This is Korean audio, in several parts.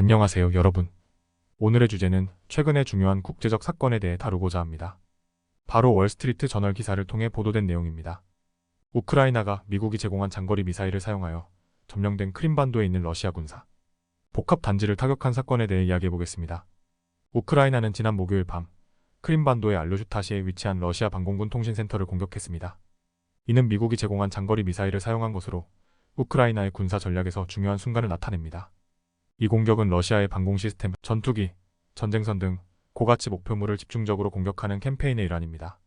안녕하세요, 여러분. 오늘의 주제는 최근의 중요한 국제적 사건에 대해 다루고자 합니다. 바로 월스트리트 저널 기사를 통해 보도된 내용입니다. 우크라이나가 미국이 제공한 장거리 미사일을 사용하여 점령된 크림반도에 있는 러시아 군사 복합 단지를 타격한 사건에 대해 이야기해 보겠습니다. 우크라이나는 지난 목요일 밤 크림반도의 알루슈타시에 위치한 러시아 방공군 통신센터를 공격했습니다. 이는 미국이 제공한 장거리 미사일을 사용한 것으로 우크라이나의 군사 전략에서 중요한 순간을 나타냅니다. 이 공격은 러시아의 방공 시스템, 전투기, 전쟁선 등 고가치 목표물을 집중적으로 공격하는 캠페인의 일환입니다.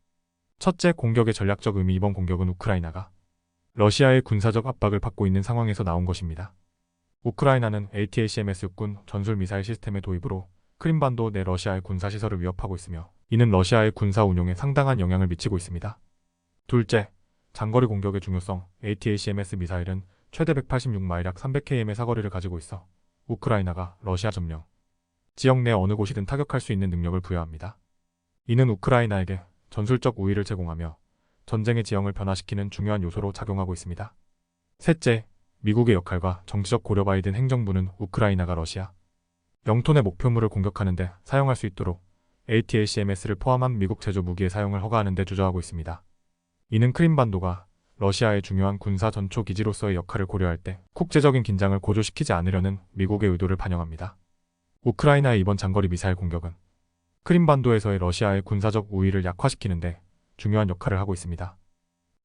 첫째 공격의 전략적 의미 이번 공격은 우크라이나가 러시아의 군사적 압박을 받고 있는 상황에서 나온 것입니다. 우크라이나는 ATACMS 육군 전술 미사일 시스템의 도입으로 크림반도 내 러시아의 군사 시설을 위협하고 있으며 이는 러시아의 군사 운용에 상당한 영향을 미치고 있습니다. 둘째, 장거리 공격의 중요성 ATACMS 미사일은 최대 186마일 약 300km의 사거리를 가지고 있어 우크라이나가 러시아 점령 지역 내 어느 곳이든 타격할 수 있는 능력을 부여합니다. 이는 우크라이나에게 전술적 우위를 제공하며 전쟁의 지형을 변화시키는 중요한 요소로 작용하고 있습니다. 셋째, 미국의 역할과 정치적 고려 바이든 행정부는 우크라이나가 러시아 영토 내 목표물을 공격하는데 사용할 수 있도록 ATACMS를 포함한 미국 제조 무기의 사용을 허가하는 데 주저하고 있습니다. 이는 크림반도가 러시아의 중요한 군사 전초 기지로서의 역할을 고려할 때 국제적인 긴장을 고조시키지 않으려는 미국의 의도를 반영합니다. 우크라이나의 이번 장거리 미사일 공격은 크림반도에서의 러시아의 군사적 우위를 약화시키는데 중요한 역할을 하고 있습니다.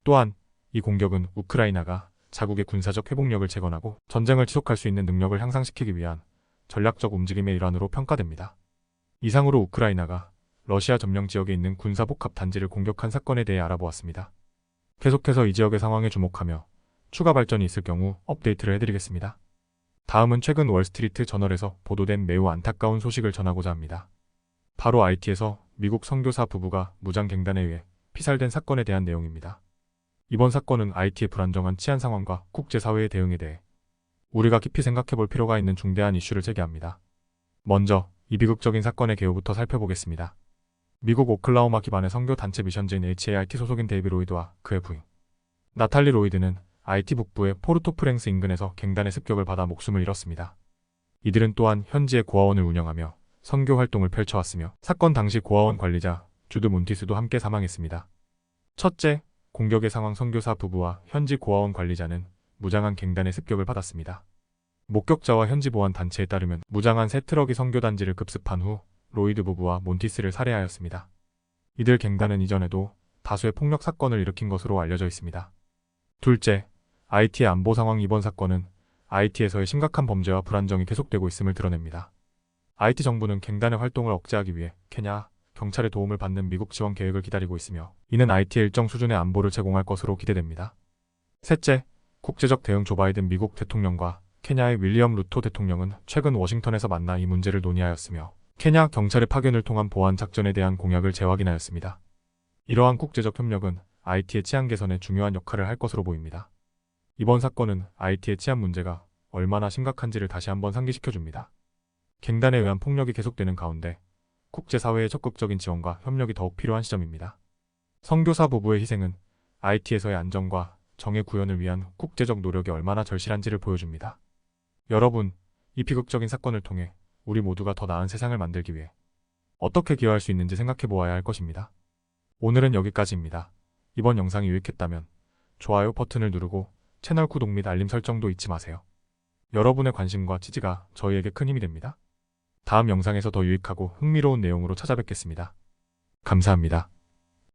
또한 이 공격은 우크라이나가 자국의 군사적 회복력을 재건하고 전쟁을 지속할 수 있는 능력을 향상시키기 위한 전략적 움직임의 일환으로 평가됩니다. 이상으로 우크라이나가 러시아 점령 지역에 있는 군사복합 단지를 공격한 사건에 대해 알아보았습니다. 계속해서 이 지역의 상황에 주목하며 추가 발전이 있을 경우 업데이트를 해드리겠습니다. 다음은 최근 월스트리트 저널에서 보도된 매우 안타까운 소식을 전하고자 합니다. 바로 IT에서 미국 선교사 부부가 무장갱단에 의해 피살된 사건에 대한 내용입니다. 이번 사건은 IT의 불안정한 치안 상황과 국제사회의 대응에 대해 우리가 깊이 생각해 볼 필요가 있는 중대한 이슈를 제기합니다. 먼저 이 비극적인 사건의 개요부터 살펴보겠습니다. 미국 오클라호마 기반의 선교 단체 미션즈인 HAIT 소속인 데이비 로이드와 그의 부인 나탈리 로이드는 IT 북부의 포르토프랭스 인근에서 갱단의 습격을 받아 목숨을 잃었습니다. 이들은 또한 현지의 고아원을 운영하며 선교 활동을 펼쳐왔으며 사건 당시 고아원 관리자 주드 몬티스도 함께 사망했습니다. 첫째, 공격의 상황 선교사 부부와 현지 고아원 관리자는 무장한 갱단의 습격을 받았습니다. 목격자와 현지 보안 단체에 따르면 무장한 세 트럭이 선교 단지를 급습한 후 로이드 부부와 몬티스를 살해하였습니다. 이들 갱단은 이전에도 다수의 폭력 사건을 일으킨 것으로 알려져 있습니다. 둘째, IT의 안보 상황 이번 사건은 IT에서의 심각한 범죄와 불안정이 계속되고 있음을 드러냅니다. IT 정부는 갱단의 활동을 억제하기 위해 케냐, 경찰의 도움을 받는 미국 지원 계획을 기다리고 있으며 이는 IT의 일정 수준의 안보를 제공할 것으로 기대됩니다. 셋째, 국제적 대응 조 바이든 미국 대통령과 케냐의 윌리엄 루토 대통령은 최근 워싱턴에서 만나 이 문제를 논의하였으며 케냐 경찰의 파견을 통한 보안 작전에 대한 공약을 재확인하였습니다. 이러한 국제적 협력은 IT의 치안 개선에 중요한 역할을 할 것으로 보입니다. 이번 사건은 IT의 치안 문제가 얼마나 심각한지를 다시 한번 상기시켜줍니다. 갱단에 의한 폭력이 계속되는 가운데 국제사회의 적극적인 지원과 협력이 더욱 필요한 시점입니다. 선교사 부부의 희생은 IT에서의 안정과 정의 구현을 위한 국제적 노력이 얼마나 절실한지를 보여줍니다. 여러분, 이 비극적인 사건을 통해 우리 모두가 더 나은 세상을 만들기 위해 어떻게 기여할 수 있는지 생각해 보아야 할 것입니다. 오늘은 여기까지입니다. 이번 영상이 유익했다면 좋아요 버튼을 누르고 채널 구독 및 알림 설정도 잊지 마세요. 여러분의 관심과 지지가 저희에게 큰 힘이 됩니다. 다음 영상에서 더 유익하고 흥미로운 내용으로 찾아뵙겠습니다. 감사합니다.